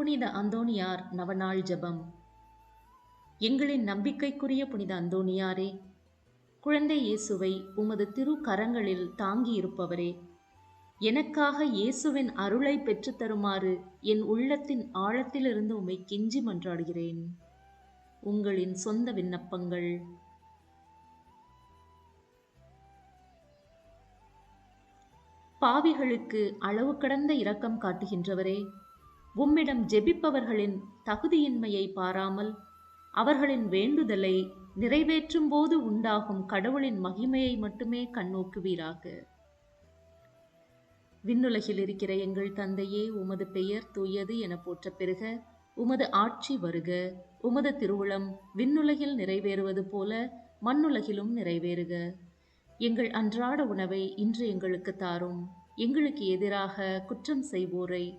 புனித அந்தோணியார் நவநாள் ஜெபம். எங்களின் நம்பிக்கைக்குரிய புனித அந்தோணியாரே குழந்தை இயேசுவை உமது திரு கரங்களில் தாங்கியிருப்பவரே எனக்காக இயேசுவின் அருளை பெற்றுத்தருமாறு என் உள்ளத்தின் ஆழத்திலிருந்து உம்மை கெஞ்சி மன்றாடுகிறேன். உங்களின் சொந்த விண்ணப்பங்கள். பாவிகளுக்கு அளவு கடந்த இரக்கம் காட்டுகின்றவரே உம்மிடம் ஜெபிப்பவர்களின் தகுதியின்மையை பாராமல் அவர்களின் வேண்டுதலை நிறைவேற்றும் போது உண்டாகும் கடவுளின் மகிமையை மட்டுமே கண்ணோக்குவீராக. விண்ணுலகில் இருக்கிற எங்கள் தந்தையே உமது பெயர் தூயது என போற்ற பெருக உமது ஆட்சி வருக. உமது திருவுளம் விண்ணுலகில் நிறைவேறுவது போல மண்ணுலகிலும் நிறைவேறுக. எங்கள் அன்றாட உணவை இன்று எங்களுக்கு தாரும். எங்களுக்கு எதிராக குற்றம் செய்வோரை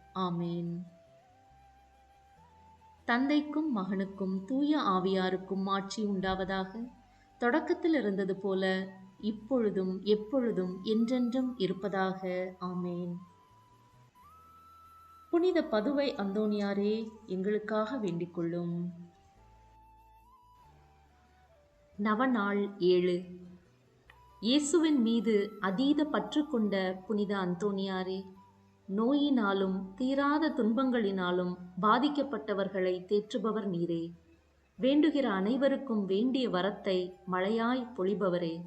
ஆமேன். தந்தைக்கும் மகனுக்கும் தூய ஆவியாருக்கும் ஆட்சி உண்டாவதாக. தொடக்கத்தில் இருந்தது போல இப்பொழுதும் எப்பொழுதும் என்றென்றும் இருப்பதாக. ஆமேன். புனித பதுவை அந்தோனியாரே எங்களுக்காக வேண்டிக்கொள்ளும் நவநாள் ஏழு. இயேசுவின் மீது அதீத பற்று கொண்ட புனித அந்தோனியாரே நோயினாலும் தீராத துன்பங்களினாலும் பாதிக்கப்பட்டவர்களை தேற்றுபவர் நீரே. வேண்டுகிற அனைவருக்கும் வேண்டிய வரத்தை மழையாய் பொழிபவரே.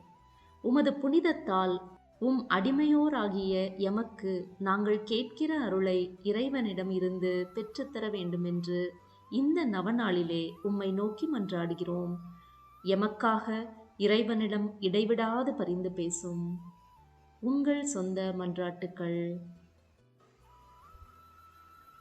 உமது புனிதத்தால் உம் அடிமையோராகிய எமக்கு நாங்கள் கேட்கிற அருளை இறைவனிடம் இருந்து பெற்றுத்தர வேண்டுமென்று இந்த நவநாளிலே உம்மை நோக்கி மன்றாடுகிறோம். எமக்காக இறைவனிடம் இடைவிடாது பரிந்து பேசும். உங்கள் சொந்த மன்றாட்டுக்கள்